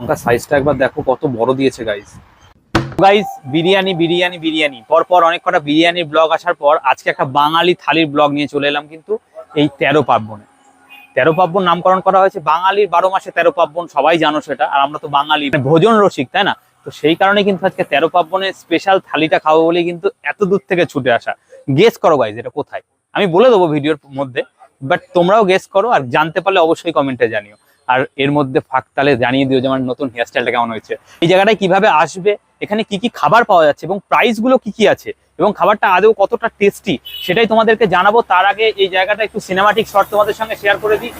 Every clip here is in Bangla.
লঙ্কা সাইজটা একবার দেখো কত বড় দিয়েছে গাইস গাইস বিরিয়ানি বিরিয়ানি বিরিয়ানি। পর পর অনেক কটা বিরিয়ানির ব্লগ আসার পর আজকে একটা বাঙালি থালির ব্লগ নিয়ে চলে এলাম কিন্তু এই তেরো পার্বণে। তেরো পার্বণ নামকরণ করা হয়েছে। বাঙালির বারো মাসে তেরো পার্বণ, সবাই জানো সেটা, আর আমরা তো বাঙালি। মানে ভোজন রসিক, তাই না? তো সেই কারণে কিন্তু আজকে তেরো পার্বণের স্পেশাল থালিটা খাব বলে কিন্তু এত দূর থেকে ছুটে আসা। গেস করো গাইজ এটা কোথায়? আমি বলে দেবো ভিডিওর মধ্যে বাট তোমরাও গেস করো, আর জানতে পারলে অবশ্যই কমেন্টে জানিও। আর এর মধ্যে ফাঁক তালে জানিয়ে দিও যে আমার নতুন হেয়ারস্টাইলটা কেমন হয়েছে। এই জায়গাটায় কীভাবে আসবে, এখানে কি কি খাবার পাওয়া যাচ্ছে এবং প্রাইসগুলো কি কি আছে এবং খাবারটা আদৌ কতটা টেস্টি সেটাই তোমাদেরকে জানাব। তার আগে এই জায়গাটা একটু সিনেমাটিক শর্ট তোমাদের সঙ্গে শেয়ার করে দিই।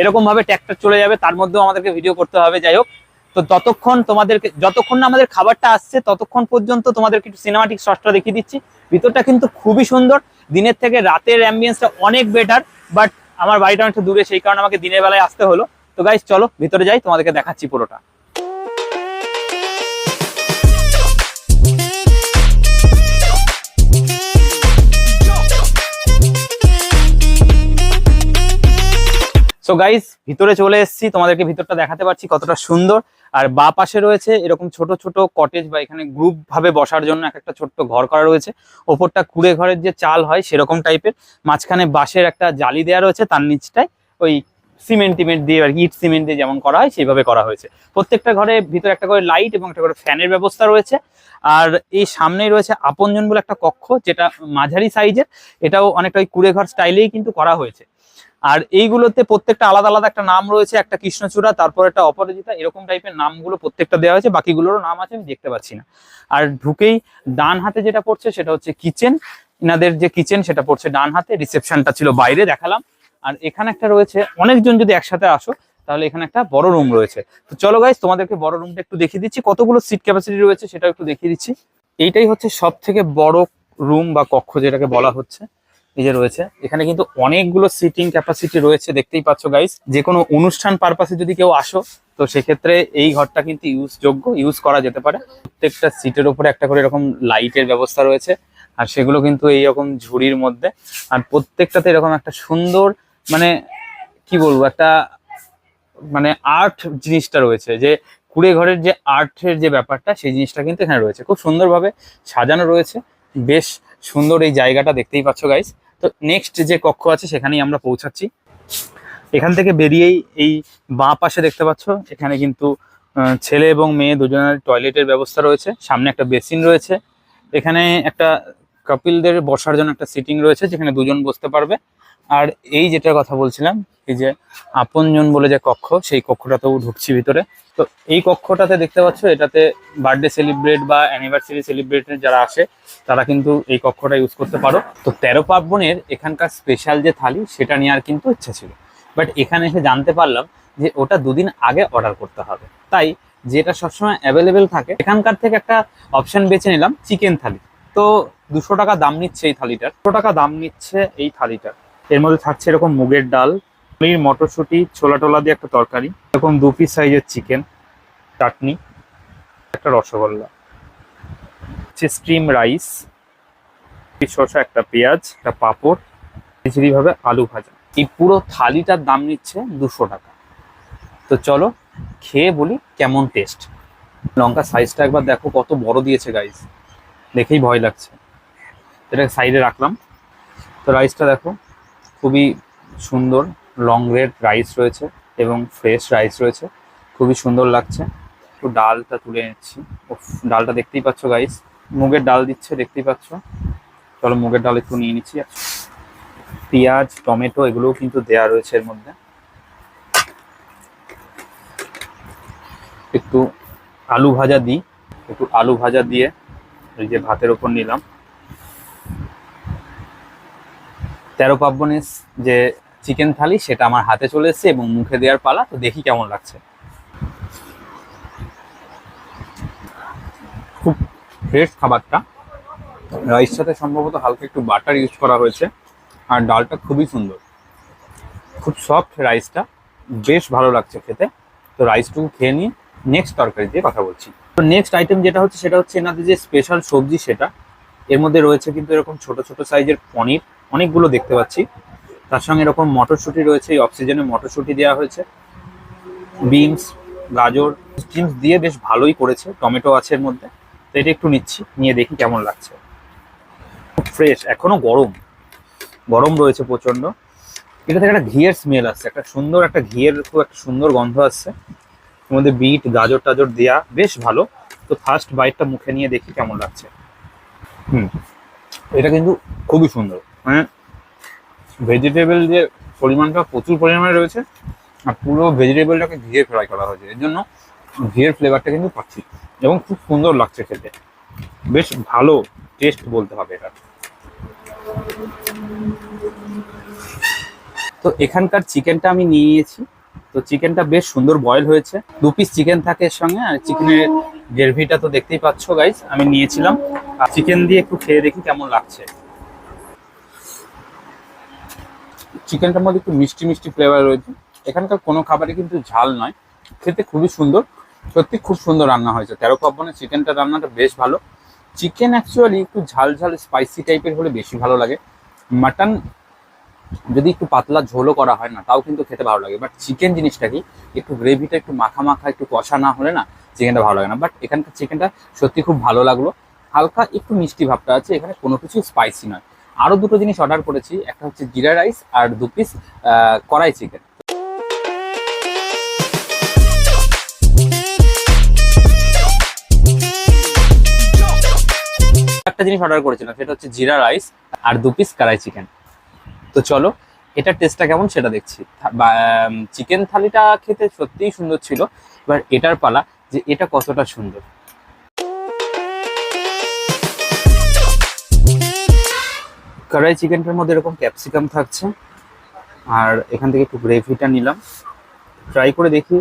এরকম ভাবে ট্র্যাক্টর চলে যাবে, তার মধ্যেও আমাদেরকে ভিডিও করতে হবে, যাই হোক। তো ততক্ষণ তোমাদেরকে, যতক্ষণ না আমাদের খাবারটা আসছে, ততক্ষণ পর্যন্ত তোমাদেরকে একটু সিনেমাটিক শর্টটা দেখিয়ে দিচ্ছি। ভিতরটা কিন্তু খুবই সুন্দর, দিনের থেকে রাতের অ্যাম্বিয়েন্সটা অনেক বেটার বাট আমার বাড়িটা অনেকটা দূরে, সেই কারণে আমাকে দিনের বেলায় আসতে হলো। তো গাইজ চলো, ভিতরে যাই, তোমাদেরকে দেখাচ্ছি পুরোটা। সো গাইস ভিতরে চলে এসেছি। তোমাদেরকে ভিতরটা দেখাতে পারছি কতটা সুন্দর। আর বা পাশে রয়েছে এরকম ছোট ছোট কটেজ বা এখানে গ্রুপ ভাবে বসার জন্য এক একটা ছোট্ট ঘর করা রয়েছে। ওপরটা কুড়ে ঘরের যে চাল হয় সেরকম টাইপের মাঝখানে বাঁশের একটা জালি দেওয়া রয়েছে, তার নিচটায় ওই সিমেন্ট টিমেন্ট দিয়ে আর ইট সিমেন্ট দিয়ে যেমন করা হয় সেইভাবে করা হয়েছে। প্রত্যেকটা ঘরে ভিতরে একটা করে লাইট এবং একটা করে ফ্যানের ব্যবস্থা রয়েছে। আর এই সামনেই রয়েছে আপনজন বলে একটা কক্ষ, যেটা মাঝারি সাইজের এটাও অনেকটা ওই কুড়ে ঘর স্টাইলেই কিন্তু করা হয়েছে। আর এইগুলোতে প্রত্যেকটা আলাদা আলাদা একটা নাম রয়েছে, একটা কৃষ্ণচূড়া, তারপর একটা অপরাজিতা, এরকম টাইপের নামগুলো প্রত্যেকটা দেওয়া হয়েছে, বাকিগুলোরও নাম আছে, আমি দেখতে পাচ্ছি না। আর ঢুকেই ডান হাতে যেটা পড়ছে সেটা হচ্ছে কিচেন। ইনাদের যে কিচেন সেটা পড়ছে ডান হাতে, রিসেপশনটা ছিল বাইরে, দেখালাম। আর এখানে একটা রয়েছে, অনেকজন যদি একসাথে আসো, তাহলে এখানে একটা বড় রুম রয়েছে। তো চলো গাইজ তোমাদেরকে বড় রুমটা একটু দেখিয়ে দিচ্ছি। কতগুলো সিট ক্যাপাসিটি রয়েছে সেটাও একটু দেখিয়ে দিচ্ছি। এইটাই হচ্ছে সব থেকে বড় রুম বা কক্ষ যেটাকে বলা হচ্ছে। এই যে রয়েছে। এখানে কিন্তু অনেকগুলো সিটিং ক্যাপাসিটি রয়েছে, দেখতেই পাচ্ছ গাইস যে কোনো অনুষ্ঠান পারপাসে যদি কেউ আসো, তো সেক্ষেত্রে এই ঘরটা কিন্তু ইউজ যোগ্য ইউজ করা যেতে পারে। প্রত্যেকটা সিটের উপরে একটা করে এরকম লাইটের ব্যবস্থা রয়েছে। আর সেগুলো কিন্তু এইরকম ঝুড়ির মধ্যে। আর প্রত্যেকটাতে এরকম একটা সুন্দর মানে কি বলব, একটা মানে আর্ট জিনিসটা রয়েছে। যে কুড়ে ঘরের যে আর্টের যে ব্যাপারটা, সেই জিনিসটা কিন্তু এখানে রয়েছে। খুব সুন্দরভাবে সাজানো রয়েছে। বেশ সুন্দর এই জায়গাটা, দেখতেই পাচ্ছ গাইস তো নেক্সট যে কক্ষ আছে, সেখানেই আমরা পৌঁছাচ্ছি। এখান থেকে বেরিয়েই এই বাঁ পাশে দেখতে পাচ্ছ, এখানে কিন্তু ছেলে এবং মেয়ে দুজনের টয়লেটের ব্যবস্থা রয়েছে। সামনে একটা বেসিন রয়েছে। এখানে একটা কাপিলদের বসার জন্য একটা সিটিং রয়েছে, যেখানে দুজন বসতে পারবে। আর এই যেটার কথা বলছিলাম, এই যে আপনজন বলে যে কক্ষ, সেই কক্ষটাতেও ঢুকছি ভিতরে। তো এই কক্ষটাতে দেখতে পাচ্ছ, এটাতে বার্থডে সেলিব্রেট বা অ্যানিভার্সারি সেলিব্রেটের যারা আসে, তারা কিন্তু এই কক্ষটা ইউজ করতে পারো। তো তেরো পার্বণের এখানকার স্পেশাল যে থালি, সেটা নেওয়ার কিন্তু ইচ্ছা ছিল। বাট এখানে এসে জানতে পারলাম যে ওটা দুদিন আগে অর্ডার করতে হবে। তাই যেটা সবসময় অ্যাভেলেবেল থাকে, এখানকার থেকে একটা অপশন বেছে নিলাম চিকেন থালি। তো দুশো টাকা দাম নিচ্ছে এই থালিটার। দুশো টাকা দাম নিচ্ছে এই থালিটার। এর মধ্যে থাকছে এরকম মুগের ডাল পনির মটরশুঁটি, ছোলা টোলা দিয়ে একটা তরকারি, এরকম দু পিস সাইজের চিকেন চাটনি, একটা রসগোল্লা স্ট্রিম রাইস শসা, একটা পেঁয়াজ, একটা পাঁপড় ভাবে আলু ভাজা। এই পুরো থালিটার দাম নিচ্ছে দুশো টাকা। তো চলো খেয়ে বলি কেমন টেস্ট লঙ্কা সাইজটা একবার দেখো কত বড় দিয়েছে গাইস দেখেই ভয় লাগছে। এটা সাইডে রাখলাম। তো রাইসটা দেখো। খুবই সুন্দর লং রেড রাইস রয়েছে এবং ফ্রেশ রাইস রয়েছে। খুবই সুন্দর লাগছে। একটু ডালটা তুলে নিচ্ছি। উফ, ডালটা দেখতেই পাচ্ছ গাইস মুগের ডাল দিচ্ছে দেখতেই পাচ্ছ। চলো মুগের ডাল একটু নিয়ে নিচ্ছি। পেঁয়াজ টমেটো এগুলোও কিন্তু দেয়া রয়েছে এর মধ্যে। একটু আলু ভাজা দিই। একটু আলু ভাজা দিয়ে এই যে ভাতের ওপর নিলাম। তেরো পার্বণের যে চিকেন থালি, সেটা আমার হাতে চলে এসেছে এবং মুখে দেওয়ার পালা, তো দেখি কেমন লাগছে। খুব ফ্রেশ খাবারটা। রাইসের সাথে সম্ভবত হালকা একটু বাটার ইউজ করা হয়েছে, আর ডালটা খুবই সুন্দর। খুব সফট রাইসটা, বেশ ভালো লাগছে খেতে। তো রাইসটুকু খেয়ে নিয়ে নেক্সট তরকারি দিয়ে কথা বলছি। তো নেক্সট আইটেম যেটা হচ্ছে, সেটা হচ্ছে এনাদের যে স্পেশাল সবজি, সেটা এর মধ্যে রয়েছে কিন্তু এরকম ছোট ছোট সাইজের পনির, অনেকগুলো দেখতে পাচ্ছি। তার সঙ্গে এরকম মটরশুঁটি রয়েছে, এই অক্সিজেনে মটরশুঁটি দেওয়া হয়েছে। বিনস গাজর চিপস দিয়ে বেশ ভালোই করেছে, টমেটো আছে এর মধ্যে। তো এটা একটু নিচ্ছি, নিয়ে দেখি কেমন লাগছে। ফ্রেশ এখনও গরম। গরম রয়েছে প্রচণ্ড এটা থেকে একটা ঘিয়ের স্মেল আসছে, একটা সুন্দর একটা ঘিয়ের খুব একটা সুন্দর গন্ধ আসছে। এর মধ্যে বিট গাজর টাজর দেয়া, বেশ ভালো। তো ফার্স্ট বাইটটা মুখে নিয়ে দেখি কেমন লাগছে। হুম। এটা কিন্তু খুবই সুন্দর। মানে ভেজিটেবল যে পরিমাণটা প্রচুর পরিমাণে রয়েছে, আর পুরো ভেজিটেবলটাকে ঘিয়ে ফ্রাই করা হয়েছে। এর জন্য ঘিয়ের ফ্লেভারটা কিন্তু পাচ্ছি। এবং খুব সুন্দর লাগছে খেতে। বেশ ভালো টেস্ট বলতে হবে এটা। তো এখানকার চিকেনটা আমি নিয়ে নিয়েছি। তো চিকেনটা বেশ সুন্দর বয়েল হয়েছে। দু পিস চিকেন থাকে এর সঙ্গে, আর চিকেনের গ্রেভিটা তো দেখতেই পাচ্ছ গাইস আমি নিয়েছিলাম। আর চিকেন দিয়ে একটু খেয়ে দেখি কেমন লাগছে। চিকেনটার মধ্যে একটু মিষ্টি মিষ্টি ফ্লেভার রয়েছে। এখানকার কোনো খাবারই কিন্তু ঝাল নয়। খেতে খুবই সুন্দর। সত্যি খুব সুন্দর রান্না হয়েছে। তেরো পার্বণের চিকেনটা রান্নাটা বেশ ভালো। চিকেন অ্যাকচুয়ালি একটু ঝাল ঝাল স্পাইসি টাইপের হলে বেশি ভালো লাগে। মাটন যদি একটু পাতলা ঝোলও করা হয় না, তাও কিন্তু খেতে ভালো লাগে। বাট চিকেন জিনিসটা কি? একটু গ্রেভিটা একটু মাখা মাখা, একটু কষা না হলে না চিকেনটা ভালো লাগে না। বাট এখানকার চিকেনটা সত্যি খুব ভালো লাগল। হালকা একটু মিষ্টি ভাবটা আছে। এখানে কোনো কিছু স্পাইসি নয়। আরও দুটো জিনিস অর্ডার করেছি। একটা হচ্ছে জিরা রাইস আর দু পিস কড়াই চিকেন একটা জিনিস অর্ডার করেছিলাম, সেটা হচ্ছে জিরা রাইস আর দু পিস কড়াই চিকেন তো চলো, এটার টেস্টটা কেমন সেটা দেখছি। চিকেন থালিটা খেতে সত্যিই সুন্দর ছিল। এবার এটার পালা। যে এটা কতটা সুন্দর। কড়াই চিকেনটার মধ্যে এরকম ক্যাপসিকাম থাকছে। আর এখান থেকে একটু গ্রেভিটা নিলাম। ট্রাই করে দেখি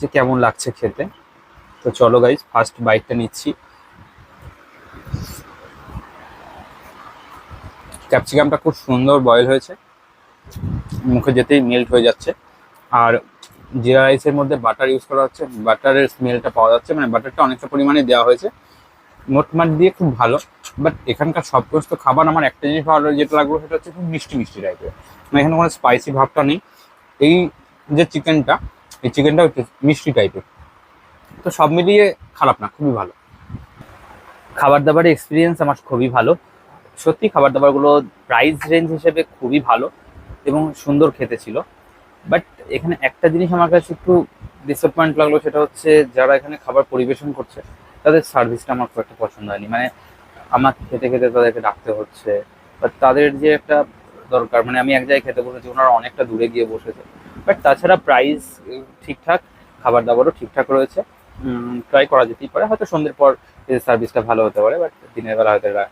যে কেমন লাগছে খেতে। তো চলো গাইজ ফার্স্ট বাইটটা নিচ্ছি। ক্যাপসিকামটা খুব সুন্দর বয়েল হয়েছে। মুখে যেতেই মেল্ট হয়ে যাচ্ছে। আর জিরা রাইসের মধ্যে বাটার ইউজ করা হচ্ছে। বাটারের স্মেলটা পাওয়া যাচ্ছে। মানে বাটারটা অনেকটা পরিমাণে দেওয়া হয়েছে। মোটমাট দিয়ে খুব ভালো। বাট এখানকার সব সমস্ত খাবার আমার একটা জিনিস ভালো যেটা লাগল সেটা হচ্ছে খুব মিষ্টি মিষ্টি টাইপের মানে এখানে কোনো স্পাইসি ভাবটা নেই। এই যে চিকেনটা এই চিকেনটা হচ্ছে মিষ্টি টাইপের তো সব মিলিয়ে খারাপ না, খুবই ভালো। খাবার দাবারের এক্সপিরিয়েন্স আমার খুবই ভালো। সত্যি খাবার দাবারগুলো প্রাইস রেঞ্জ হিসেবে খুবই ভালো এবং সুন্দর খেতে ছিল। বাট এখানে একটা জিনিস আমার কাছে একটু ডিসঅ্যাপয়েন্ট লাগল, সেটা হচ্ছে যারা এখানে খাবার পরিবেশন করছে, তাদের সার্ভিসটা আমার খুব একটা পছন্দ হয়নি। মানে আমার খেতে খেতে তাদেরকে ডাকতে হচ্ছে বাট তাদের যে একটা দরকার মানে আমি এক জায়গায় খেতে বসেছি, ওনারা অনেকটা দূরে গিয়ে বসেছে। বাট তাছাড়া প্রাইস ঠিকঠাক, খাবার দাবারও ঠিকঠাক রয়েছে। ট্রাই করা যেতেই পারে, হয়তো সন্ধ্যের পর সার্ভিসটা ভালো হতে পারে বাট দিনের বেলা হয়তো এরা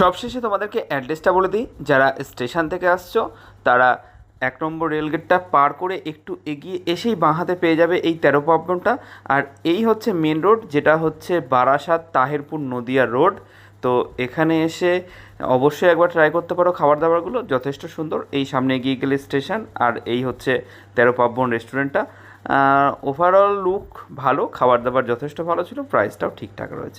সবশেষে তোমাদেরকে অ্যাড্রেসটা বলে দিই, যারা স্টেশন থেকে আসছো, তারা এক নম্বর রেলগেটটা পার করে একটু এগিয়ে এসেই বাঁ হাতে পেয়ে যাবে এই তেরো পাবনটা আর এই হচ্ছে মেন রোড যেটা হচ্ছে বারাসাত তাহেরপুর নদিয়া রোড তো এখানে এসে অবশ্যই একবার ট্রাই করতে পারো খাবার দাবারগুলো যথেষ্ট সুন্দর। এই সামনে এগিয়ে গেলে স্টেশন আর এই হচ্ছে তেরো পার্বণ রেস্টুরেন্টটা ওভারঅল লুক ভালো খাবার দাবার যথেষ্ট ভালো ছিল প্রাইসটাও ঠিকঠাক রয়েছে।